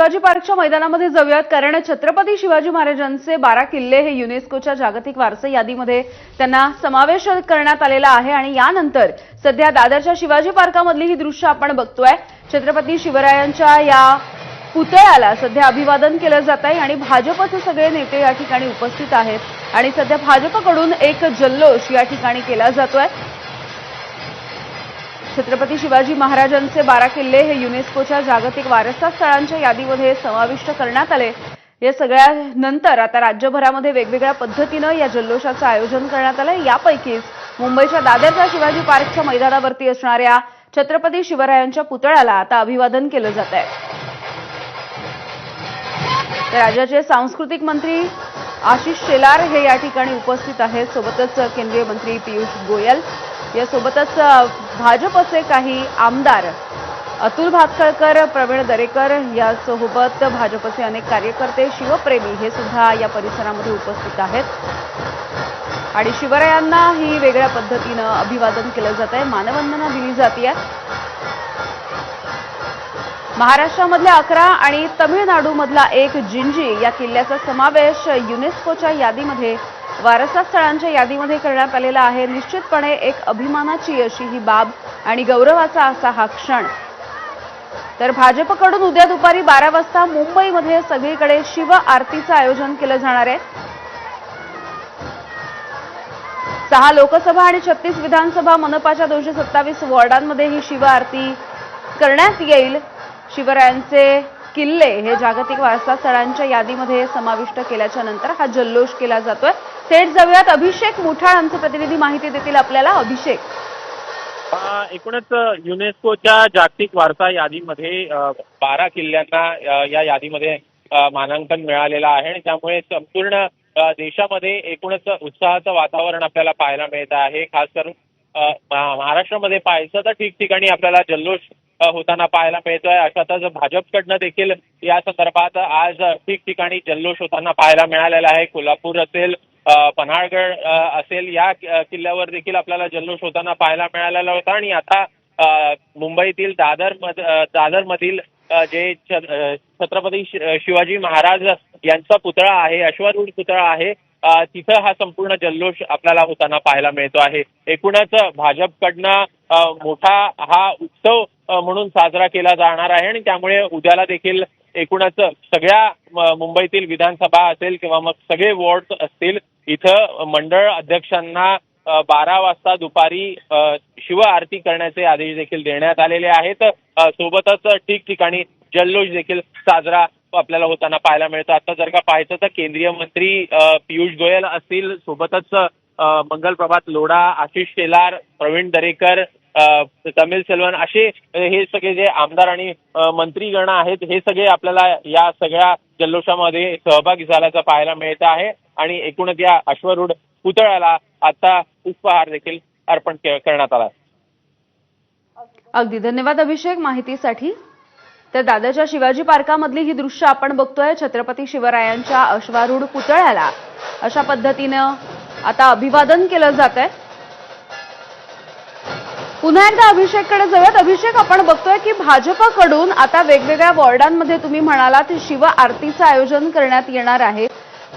शिवाजी पार्कच्या मैदानामध्ये जाऊयात. कारण छत्रपती शिवाजी महाराजांचे बारा किल्ले हे युनेस्कोच्या जागतिक वारसा यादीमध्ये त्यांना समावेश करण्यात आलेला आहे आणि यानंतर सध्या दादरच्या शिवाजी पार्कामधली ही दृश्य आपण बघतोय. छत्रपती शिवरायांच्या या पुतळ्याला सध्या अभिवादन केलं जात आहे आणि भाजपचे सगळे नेते या ठिकाणी उपस्थित आहेत. आणि सध्या भाजपकडून एक जल्लोष या ठिकाणी केला जातोय. छत्रपती शिवाजी महाराजांचे बारा किल्ले हे युनेस्कोच्या जागतिक वारसा स्थळांच्या यादीमध्ये समाविष्ट करण्यात आले. या सगळ्यानंतर आता राज्यभरामध्ये वेगवेगळ्या पद्धतीनं या जल्लोषाचं आयोजन करण्यात आलं यापैकीच मुंबईच्या दादरच्या शिवाजी पार्कच्या मैदानावरती असणाऱ्या छत्रपती शिवरायांच्या पुतळ्याला आता अभिवादन केलं जात आहे राज्याचे सांस्कृतिक मंत्री आशिष शेलार हे या ठिकाणी उपस्थित आहेत. सोबतच केंद्रीय मंत्री पियुष गोयल यासोबतच भाजपचे काही आमदार अतुल भातखळकर प्रवीण दरेकर यासोबत भाजपचे अनेक कार्यकर्ते शिवप्रेमी हे सुद्धा या परिसरामध्ये उपस्थित आहेत. आणि शिवरायांना ही वेगळ्या पद्धतीनं अभिवादन केलं जात आहे. मानवंदना दिली जाते. महाराष्ट्रामधल्या अकरा आणि तमिळनाडूमधला एक जिंजी या किल्ल्याचा समावेश युनेस्कोच्या यादीमध्ये वारसा स्थळांच्या यादीमध्ये करण्यात आलेला आहे. निश्चितपणे एक अभिमानाची अशी ही बाब आणि गौरवाचा असा हा क्षण. तर भाजपकडून उद्या दुपारी बारा वाजता मुंबईमध्ये सगळीकडे शिव आरतीचं आयोजन केलं जाणार आहे. सहा लोकसभा आणि छत्तीस विधानसभा मनपाच्या दोनशे सत्तावीस वॉर्डांमध्ये ही शिव आरती करण्यात येईल. शिवरायांचे किल्ले हे जागतिक वारसा स्थळांच्या यादीमध्ये समाविष्ट केल्याच्यानंतर हा जल्लोष केला जातोय. थेट जाऊयात. अभिषेक मुठाळ आमचे प्रतिनिधी माहिती देतील आपल्याला. अभिषेक. एकूणच युनेस्कोच्या जागतिक वारसा यादीमध्ये बारा किल्ल्यांना या यादीमध्ये मानांकन मिळालेलं आहे आणि त्यामुळे संपूर्ण देशामध्ये एकूणच उत्साहाचं वातावरण आपल्याला पाहायला मिळत आहे. खास करून महाराष्ट्रामध्ये पाहायचं तर ठिकठिकाणी आपल्याला जल्लोष होताना पाहायला मिळतोय. अशातच भाजपकडनं देखील या संदर्भात आज ठिकठिकाणी जल्लोष होताना पाहायला मिळालेला आहे. कोल्हापूर असेल पन्हाळगड असेल या किल्ल्यावर देखील आपल्याला जल्लोष होताना पाहायला मिळालेला होता. आणि आता मुंबईतील दादर दादरमधील जे छत्रपती शिवाजी महाराज यांचा पुतळा आहे अश्वारूढ पुतळा आहे तिथं हा संपूर्ण जल्लोष आपल्याला होताना पाहायला मिळतो आहे. एकूणच भाजपकडनं मोठा हा उत्सव म्हणून साजरा केला जाणार आहे. आणि त्यामुळे उद्याला देखील एकूणच सगळ्या मुंबईतील विधानसभा असेल किंवा मग सगळे वॉर्ड असतील इथं मंडळ अध्यक्षांना बारा वाजता दुपारी शिव आरती करण्याचे आदेश देखील देण्यात आलेले आहेत. सोबतच ठिकठिकाणी जल्लोष देखील साजरा आपल्याला होताना पाहायला मिळतं. आता जर का पाहायचं तर केंद्रीय मंत्री पियुष गोयल असतील. सोबतच मंगल प्रभात लोढा आशिष शेलार प्रवीण दरेकर तमिल सेल्वन असे हे सगळे जे आमदार आणि मंत्रीगण आहेत हे सगळे आपल्याला या सगळ्या जल्लोषामध्ये सहभागी झाल्याचं पाहायला मिळत आहे. आणि एकूणच या अश्वरूढ पुतळ्याला आता पुष्पहार देखील अर्पण करण्यात आला. अगदी. धन्यवाद अभिषेक माहितीसाठी. तर दादरच्या शिवाजी पार्कामधली ही दृश्य आपण बघतोय. छत्रपती शिवरायांच्या अश्वारूढ पुतळ्याला. अशा पद्धतीनं आता अभिवादन केलं जात आहे पुन्हा एकदा अभिषेककडे जाऊयात. अभिषेक आपण बघतोय की भाजपकडून आता वेगवेगळ्या वॉर्डांमध्ये तुम्ही म्हणालात शिव आरतीचं आयोजन करण्यात येणार आहे.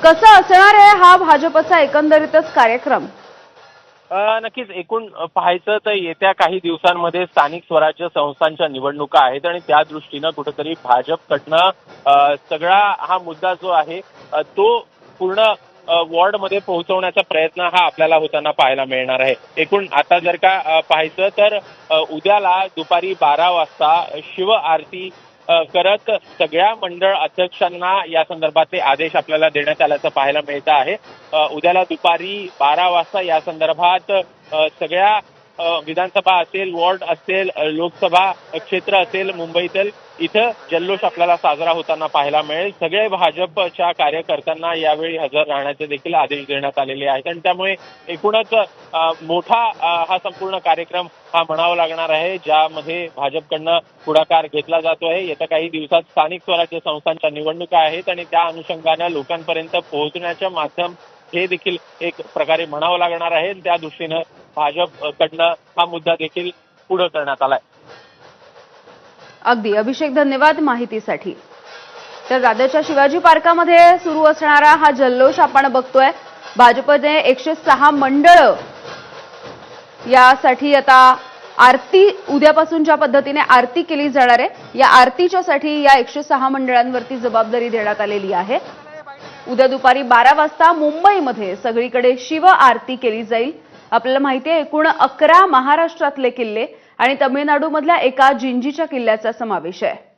कसं असणार आहे हा भाजपचा एकंदरीतच कार्यक्रम? नक्कीच. एकूण पाहायचं तर येत्या काही दिवसांमध्ये स्थानिक स्वराज्य संस्थांच्या निवडणुका आहेत आणि त्या दृष्टीनं कुठेतरी भाजपकडनं सगळा हा मुद्दा जो आहे तो पूर्ण वॉर्डमध्ये पोहोचवण्याचा प्रयत्न हा आपल्याला होताना पाहायला मिळणार आहे. एकूण आता जर का पाहायचं तर उद्याला दुपारी बारा वाजता शिव आरती करत सगळ्या मंडळ अध्यक्षांना या संदर्भातले आदेश आपल्याला देण्यात आल्याचं पाहायला मिळतं आहे. उद्याला दुपारी बारा वाजता या संदर्भात सगळ्या विधानसभा असेल वॉर्ड असेल लोकसभा क्षेत्र असेल मुंबईतील इथं जल्लोष आपल्याला साजरा होताना पाहायला मिळेल. सगळे भाजपच्या कार्यकर्त्यांना यावेळी हजर राहण्याचे देखील आदेश देण्यात आलेले आहेत. आणि त्यामुळे एकूणच मोठा हा संपूर्ण कार्यक्रम हा म्हणावा लागणार आहे ज्यामध्ये भाजपकडनं पुढाकार घेतला जातो आहे. येत्या काही दिवसात स्थानिक स्वराज्य संस्थांच्या निवडणुका आहेत आणि त्या अनुषंगानं लोकांपर्यंत पोहोचण्याचं माध्यम हे देखील एक प्रकारे म्हणावं लागणार आहे. त्या दृष्टीनं भाजपकडनं हा मुद्दा देखील पुढे करण्यात आलाय. अगदी. अभिषेक धन्यवाद माहितीसाठी. तर दादरच्या शिवाजी पार्कामध्ये सुरू असणारा हा जल्लोष आपण बघतोय. भाजपने एकशे सहा मंडळ यासाठी आता आरती उद्यापासून ज्या पद्धतीने आरती केली जाणार आहे. या आरतीच्यासाठी या एकशे सहा मंडळांवरती जबाबदारी देण्यात आलेली आहे. उद्या दुपारी बारा वाजता मुंबईमध्ये सगळीकडे शिव आरती केली जाईल. आपल्याला माहिती आहे एकूण अकरा महाराष्ट्रातले किल्ले आणि तमिळनाडूमधल्या एका जिंजीच्या किल्ल्याचा समावेश आहे.